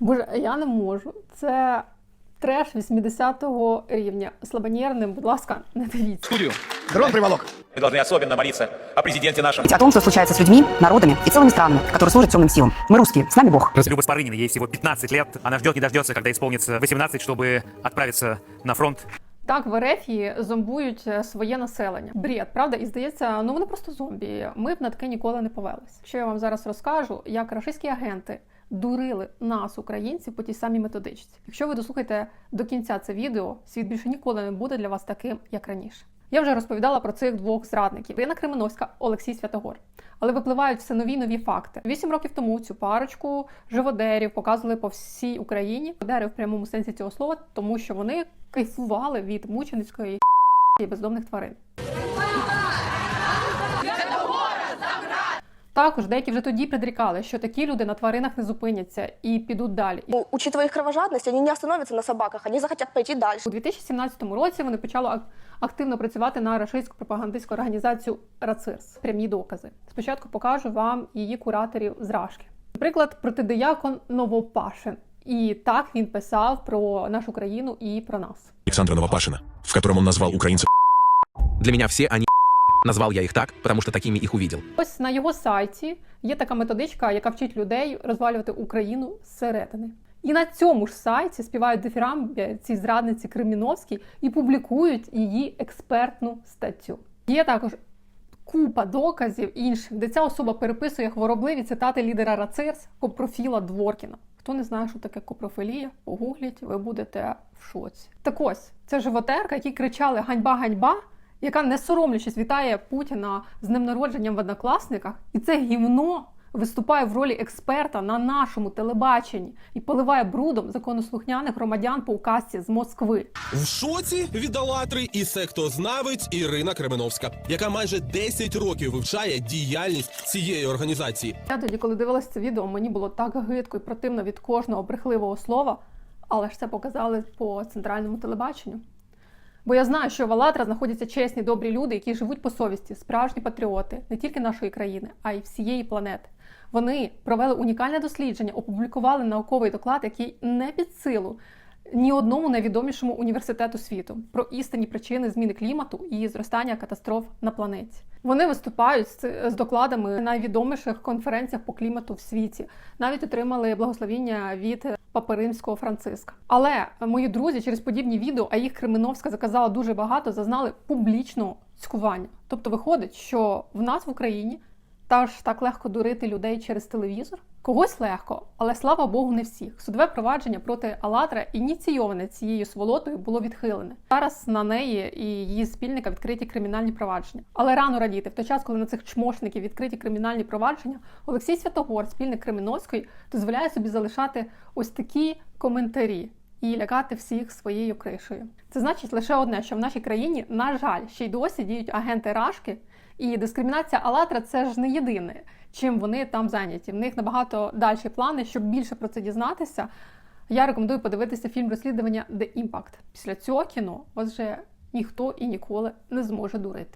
Боже, я не можу. Це треш 80-го рівня. Слабонервним, будь ласка, не дивіться. студию. Дрон приволок. Мы должны особенно молиться о президенте нашем. о том, что случается с людьми, народами и целыми странами, которые служат темным силам. Мы русские, с нами Бог. Люба Спарынина, ей всего 15 лет. Она ждет, не дождется, когда исполнится 18, чтобы отправиться на фронт. Так, в Ерефії зомбують е, своє населення. Бред, правда? І здається, ну вони просто зомбі. Ми б на таке ніколи не повелись. Якщо я вам зараз розкажу, як рашистські агенти дурили нас, українців, по тій самій методичці. Якщо ви дослухаєте до кінця це відео, світ більше ніколи не буде для вас таким, як раніше. Я вже розповідала про цих двох зрадників: Ірина Кременовська, Олексій Святогор. Але випливають все нові нові факти. Вісім років тому цю парочку живодерів показували по всій Україні. Живодери в прямому сенсі цього слова, тому що вони кайфували від мученицької і бездомних тварин. Також деякі вже тоді предрікали, що такі люди на тваринах не зупиняться і підуть далі. Ну, учитывая их кровожадность, они не остановятся на собаках, они захотят пойти дальше. у 2017 році вони почали активно працювати на рашистську пропагандистську організацію Рацирс. Прямі докази. Спочатку покажу вам її кураторів з Рашки. Наприклад, протидиякон Новопашин. І так він писав про нашу країну і про нас. Александра Новопашина, в котором он назвал украинцев Для меня все они Назвал я их так, потому что такими их увидел. Ось на його сайті є така методичка, яка вчить людей розвалювати Україну зсередини. І на цьому ж сайті співають дифірамбі ці зрадниці Креміновській і публікують її експертну статтю. Є також купа доказів інших, де ця особа переписує хворобливі цитати лідера Рацирс Копрофіла Дворкіна. Хто не знає, що таке копрофілія, погугліть, ви будете в шоці. Так ось це животерка, які кричали Ганьба, ганьба! Яка не соромлячись вітає Путіна з днем народженням в однокласниках, і це гівно виступає в ролі експерта на нашому телебаченні і поливає брудом законослухняних громадян по указці з Москви. В шоці від Алатри і сектознавець Ірина Кременовська, яка майже 10 років вивчає діяльність цієї організації. Я тоді, коли дивилася це відео, мені було так гидко і противно від кожного брехливого слова, але ж це показали по центральному телебаченню. Бо я знаю, що в Алатра знаходяться чесні, добрі люди, які живуть по совісті, справжні патріоти не тільки нашої країни, а й всієї планети. Вони провели унікальне дослідження, опублікували науковий доклад, який не під силу ні одному найвідомішому університету світу про істинні причини зміни клімату і зростання катастроф на планеті. Вони виступають з, докладами на найвідоміших конференціях по клімату в світі. Навіть отримали благословіння від Папи Римського Франциска. Але мої друзі через подібні відео, а їх Кременовська заказала дуже багато, зазнали публічного цькування. Тобто виходить, що в нас в Україні та ж так легко дурити людей через телевізор. Когось легко, але слава Богу, не всіх. Судове провадження проти Алатра, ініційоване цією сволотою, було відхилене. Зараз на неї і її спільника відкриті кримінальні провадження. Але рано радіти, в той час, коли на цих чмошників відкриті кримінальні провадження, Олексій Святогор, спільник Креміновської, дозволяє собі залишати ось такі коментарі. І лякати всіх своєю кришею. Це значить лише одне, що в нашій країні, на жаль, ще й досі діють агенти Рашки, і дискримінація Алатра це ж не єдине, чим вони там зайняті. В них набагато далі плани, щоб більше про це дізнатися. Я рекомендую подивитися фільм розслідування The Impact. Після цього кіно вас вже ніхто і ніколи не зможе дурити.